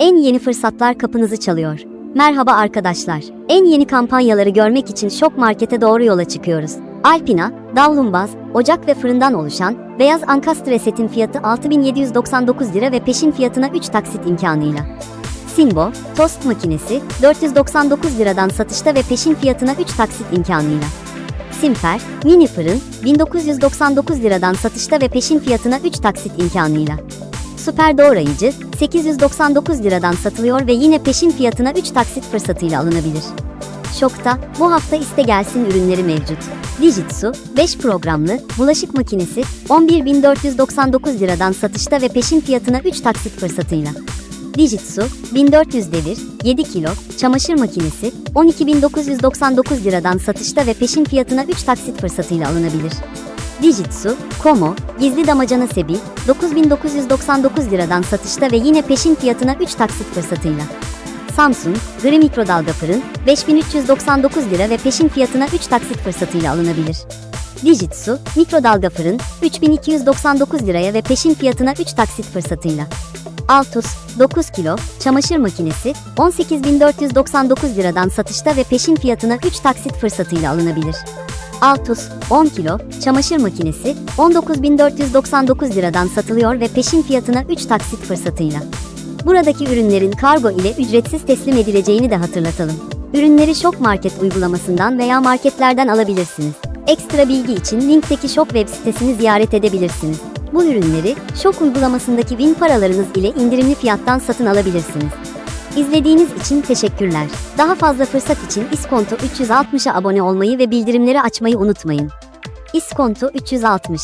En yeni fırsatlar kapınızı çalıyor. Merhaba arkadaşlar. En yeni kampanyaları görmek için Şok Market'e doğru yola çıkıyoruz. Alpina, davlumbaz, ocak ve fırından oluşan beyaz ankastre setin fiyatı 6799 lira ve peşin fiyatına 3 taksit imkanıyla. Simbo, tost makinesi 499 liradan satışta ve peşin fiyatına 3 taksit imkanıyla. Simfer, mini fırın 1999 liradan satışta ve peşin fiyatına 3 taksit imkanıyla. Süper doğrayıcı 899 liradan satılıyor ve yine peşin fiyatına 3 taksit fırsatıyla alınabilir. Şokta bu hafta iste gelsin ürünleri mevcut. Dijitsu 5 programlı bulaşık makinesi 11.499 liradan satışta ve peşin fiyatına 3 taksit fırsatıyla. Dijitsu 1400 devir 7 kilo çamaşır makinesi 12.999 liradan satışta ve peşin fiyatına 3 taksit fırsatıyla alınabilir. Dijitsu, Komo, gizli damacana sebi, 9999 liradan satışta ve yine peşin fiyatına 3 taksit fırsatıyla. Samsung, gri mikrodalga fırın, 5399 lira ve peşin fiyatına 3 taksit fırsatıyla alınabilir. Dijitsu, mikrodalga fırın, 3299 liraya ve peşin fiyatına 3 taksit fırsatıyla. Altus, 9 kilo, çamaşır makinesi, 18.499 liradan satışta ve peşin fiyatına 3 taksit fırsatıyla alınabilir. Altus, 10 kilo, çamaşır makinesi, 19.499 liradan satılıyor ve peşin fiyatına 3 taksit fırsatıyla. Buradaki ürünlerin kargo ile ücretsiz teslim edileceğini de hatırlatalım. Ürünleri Şok Market uygulamasından veya marketlerden alabilirsiniz. Ekstra bilgi için linkteki Şok web sitesini ziyaret edebilirsiniz. Bu ürünleri Şok uygulamasındaki Win paralarınız ile indirimli fiyattan satın alabilirsiniz. İzlediğiniz için teşekkürler. Daha fazla fırsat için İskonto 360'a abone olmayı ve bildirimleri açmayı unutmayın. İskonto 360